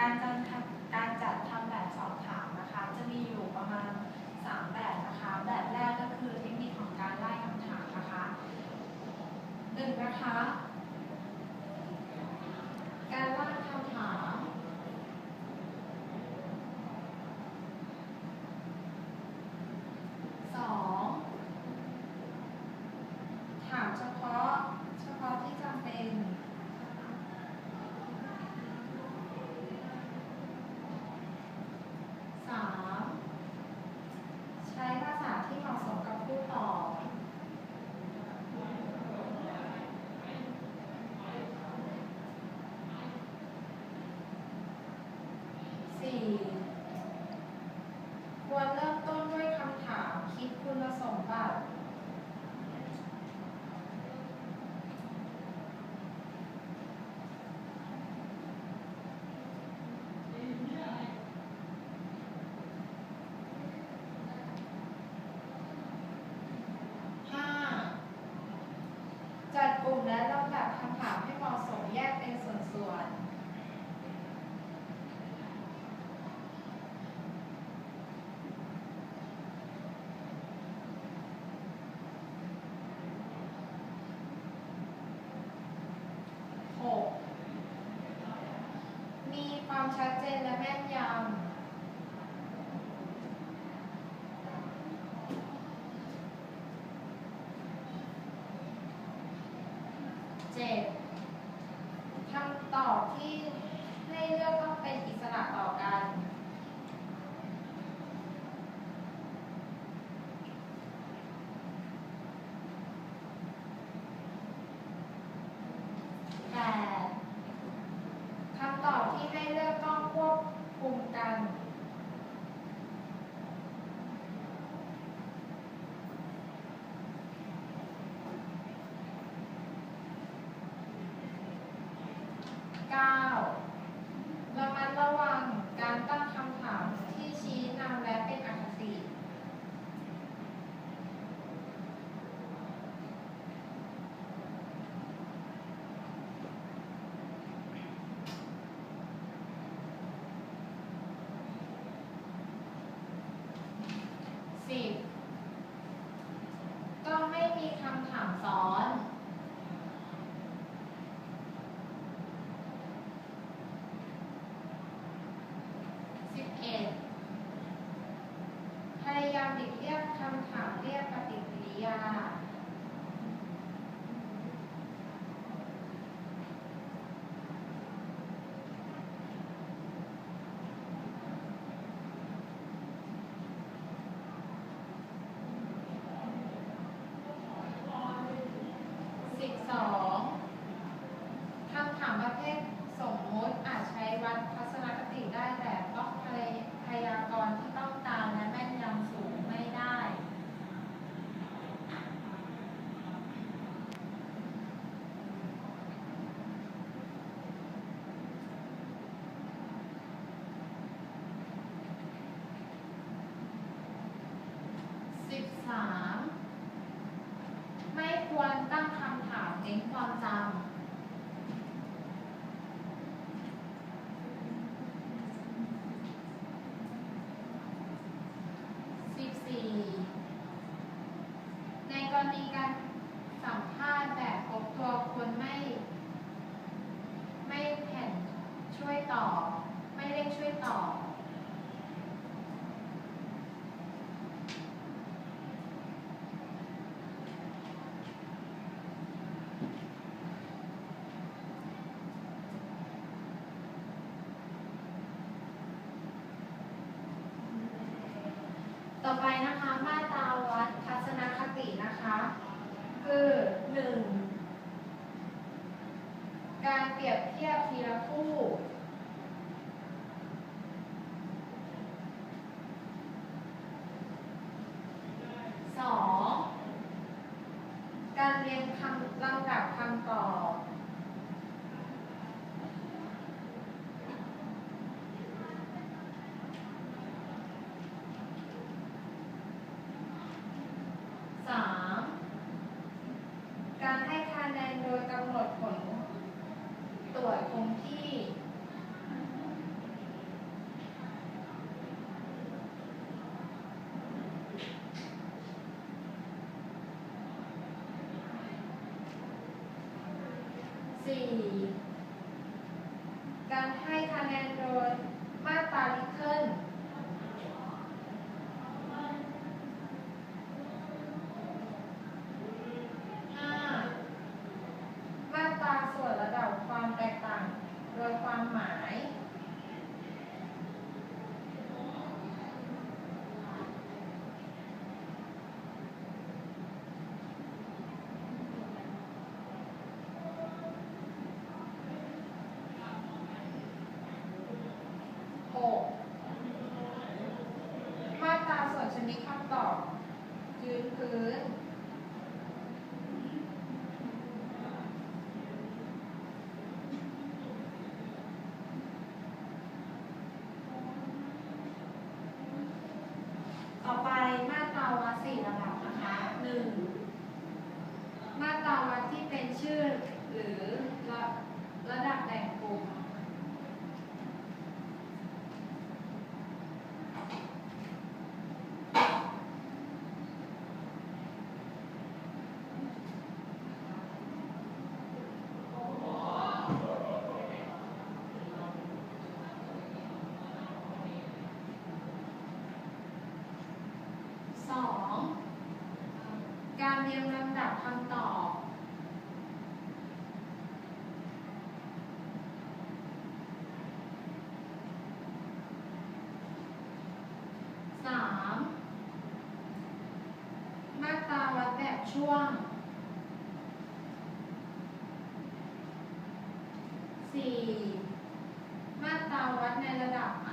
การจัดทำการจัดทำแบบสอบถามนะคะ จะมีอยู่ประมาณ 3 แบบนะคะ แบบแรกก็คือเทคนิคของการไล่คำถามนะคะหนึ่งนะคะ the เจ็ดคำตอบที่ให้เลือกต้องเป็นอิสระต่อกัน จ้า yeah. 几夸张 ต่อไปนะคะมาตาวัดทัศนคตินะคะ คือหนึ่งการเปรียบเทียบทีละคู่ สี่การให้คะแนนโดยมาตราลิเคิลห้ามาตราส่วนระดับความแตกต่าง โดยความหมาย หกมาตราส่วนชนิดคำตอบ ยืนพื้น ต่อไปมาตราวัดสี่ระดับนะคะหนึ่งมาตราวัดที่เป็น ชื่อหรือระระดับแบ่งกลุ่มสองการเรียงลำดับคำตอบ สามมาตราวัดแบบช่วงสี่มาตราวัดในระดับ